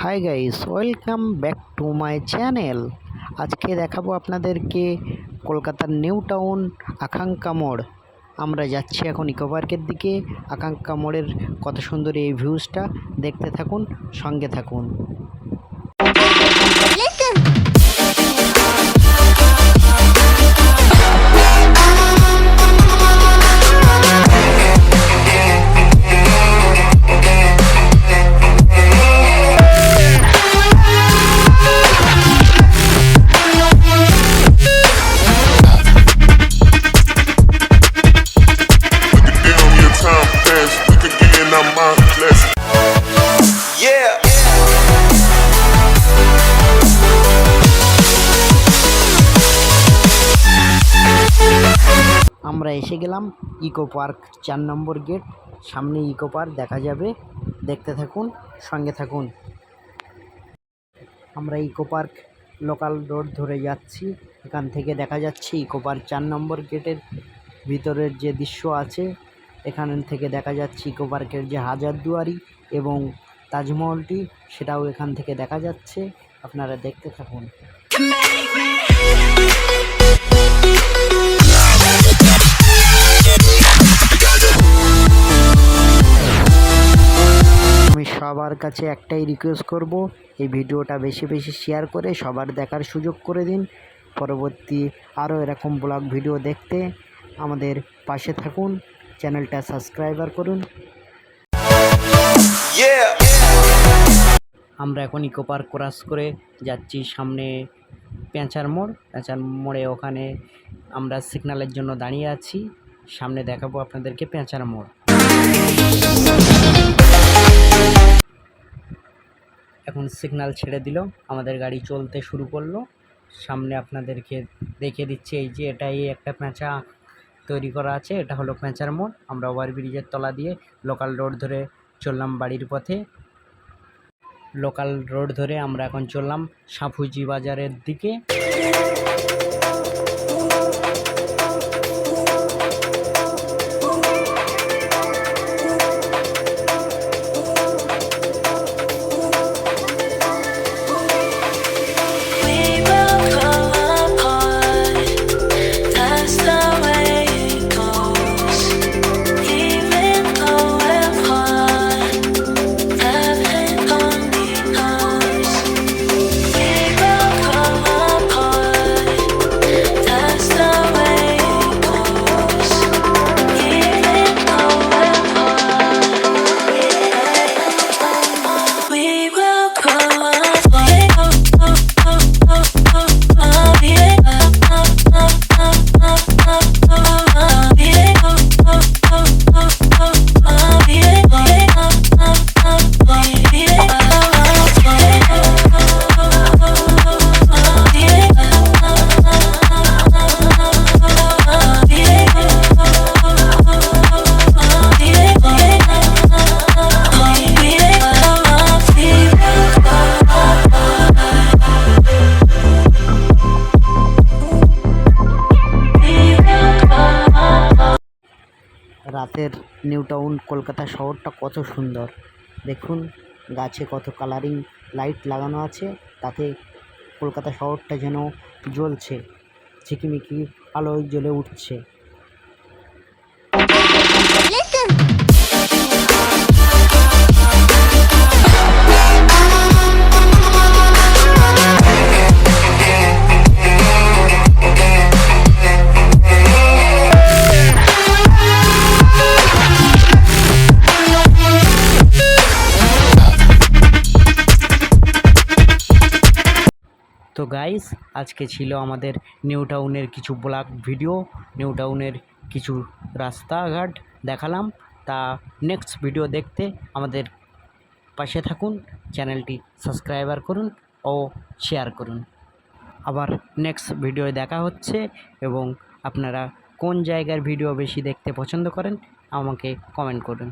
Hi guys welcome back to my channel আজকে দেখাবো আপনাদেরকে কলকাতার নিউ টাউন আকাঙ্ক্ষা মোড় আমরা যাচ্ছি এখন ইকো পার্কের দিকে। আকাঙ্ক্ষা মোড়ের কত সুন্দর এই ভিউজটা দেখতে থাকুন, সঙ্গে থাকুন। আমরা এসে গেলাম ইকো পার্ক, চার নম্বর গেট। সামনে ইকো পার্ক দেখা যাবে। দেখতে থাকুন, সঙ্গে থাকুন। আমরা ইকো পার্ক লোকাল রোড ধরে যাচ্ছি। এখান থেকে দেখা যাচ্ছে ইকো পার্ক চার নম্বর গেটের ভিতরের যে দৃশ্য আছে, এখান থেকে দেখা যাচ্ছে ইকো পার্কের যে হাজারদুয়ারি এবং তাজমহলটি, সেটাও এখান থেকে দেখা যাচ্ছে। আপনারা দেখতে থাকুন। সবার কাছে একটাই রিকোয়েস্ট করব এই ভিডিওটা বেশি বেশি শেয়ার করে সবার দেখার সুযোগ করে দিন। পরবর্তী আরও এরকম ব্লগ ভিডিও দেখতে আমাদের পাশে থাকুন চ্যানেলটা সাবস্ক্রাইবার করুন। আমরা এখন ইকো পার্ক ক্রস করে যাচ্ছি সামনে পেঁচার মোড়। পেঁচার মোড়ে ওখানে আমরা সিগন্যালের জন্য দাঁড়িয়ে আছি। সামনে দেখাবো আপনাদেরকে পেঁচার মোড়। এখন সিগনাল ছেড়ে দিল। আমাদের গাড়ি চলতে শুরু করল। সামনে আপনাদেরকে দেখিয়ে দিচ্ছি এই যে এটাই একটা প্যাঁচা তৈরি করা আছে। এটা হলো প্যাঁচার মোড়। আমরা ওভারব্রিজের তলা দিয়ে লোকাল রোড ধরে চললাম বাড়ির পথে। লোকাল রোড ধরে আমরা এখন চললাম সাফুজি বাজারের দিকে। রাতের নিউ টাউন কলকাতা শহরটা কত সুন্দর। দেখুন, গাছে কত কালারিং লাইট লাগানো আছে, তাতে কলকাতা শহরটা যেন জ্বলছে, ঝিকিমিকি আলোয় জ্বলে উঠছে। তো গাইস আজকে ছিল আমাদের নিউ টাউনের কিছু ব্লগ ভিডিও নিউ টাউনের কিছু রাস্তাঘাট দেখালাম। তা নেক্সট ভিডিও দেখতে আমাদের পাশে থাকুন, চ্যানেলটি সাবস্ক্রাইবার করুন ও শেয়ার করুন। আবার নেক্সট ভিডিও দেখা হচ্ছে এবং আপনারা কোন জায়গার ভিডিও বেশি দেখতে পছন্দ করেন, আমাকে কমেন্ট করুন।